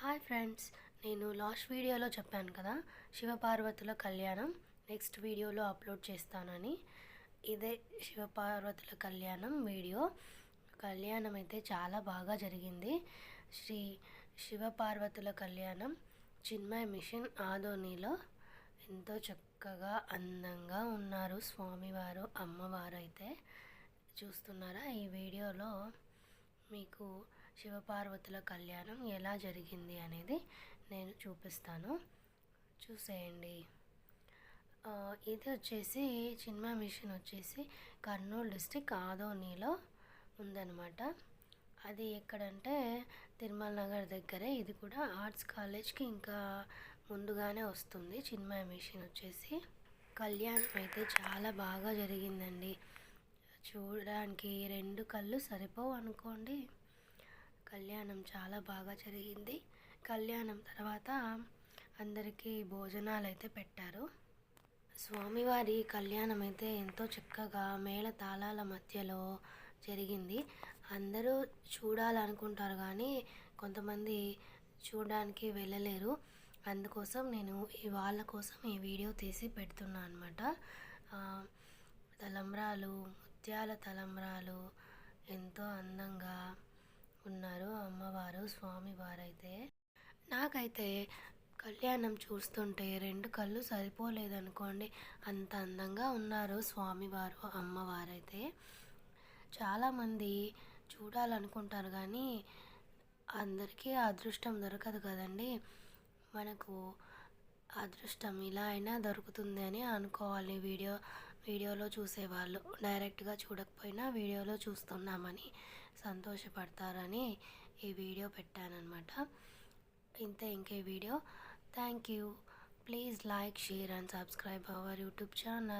Hi friends నేను last వీడియోలో చెప్పాను కదా శివపార్వతుల కళ్యాణం. నెక్స్ట్ వీడియోలో అప్లోడ్ చేస్తానని. ఇదే శివపార్వతుల కళ్యాణం వీడియో. కళ్యాణం అయితే చాలా బాగా జరిగింది. శ్రీ శివపార్వతుల కళ్యాణం చిన్మయ మిషన్ ఆదోనిలో ఎంతో చక్కగా అందంగా ఉన్నారు స్వామివారు అమ్మవారు అయితే. చూస్తున్నారా ఈ వీడియోలో? మీకు శివపార్వతుల కళ్యాణం ఎలా జరిగింది అనేది నేను చూపిస్తాను. చూసేయండి. ఇది వచ్చేసి చిన్మ మిషన్ వచ్చేసి కర్నూలు డిస్టిక్ ఆదోనిలో ఉందన్నమాట. అది ఎక్కడంటే తిరుమల నగర్ దగ్గరే. ఇది కూడా ఆర్ట్స్ కాలేజ్కి ఇంకా ముందుగానే వస్తుంది చిన్మయ మిషన్ వచ్చేసి. కళ్యాణం అయితే చాలా బాగా జరిగిందండి. చూడడానికి రెండు కళ్ళు సరిపోవు అనుకోండి. కళ్యాణం చాలా బాగా జరిగింది. కళ్యాణం తర్వాత అందరికీ భోజనాలు అయితే పెట్టారు. స్వామివారి కళ్యాణం అయితే ఎంతో చక్కగా మేళ తాళాల మధ్యలో జరిగింది. అందరూ చూడాలనుకుంటారు కానీ కొంతమంది చూడడానికి వెళ్ళలేరు. అందుకోసం నేను వాళ్ళ కోసం ఈ వీడియో తీసి పెడుతున్నా అనమాట తలంబ్రాలు ముత్యాల తలంబ్రాలు ఎంతో అందంగా ఉన్నారు అమ్మవారు స్వామివారైతే. నాకైతే కళ్యాణం చూస్తుంటే రెండు కళ్ళు సరిపోలేదనుకోండి. అంత అందంగా ఉన్నారు స్వామివారు అమ్మవారైతే. చాలామంది చూడాలనుకుంటారు కానీ అందరికీ అదృష్టం దొరకదు కదండి. మనకు అదృష్టం ఇలా అయినా దొరుకుతుంది అని అనుకోవాలి వీడియో. వీడియోలో చూసేవాళ్ళు. డైరెక్ట్గా చూడకపోయినా వీడియోలో చూస్తున్నామని సంతోషపడతారని ఈ వీడియో పెట్టానమాట ఇంతే ఇంకే video. Thank you. Please like share and subscribe our YouTube channel.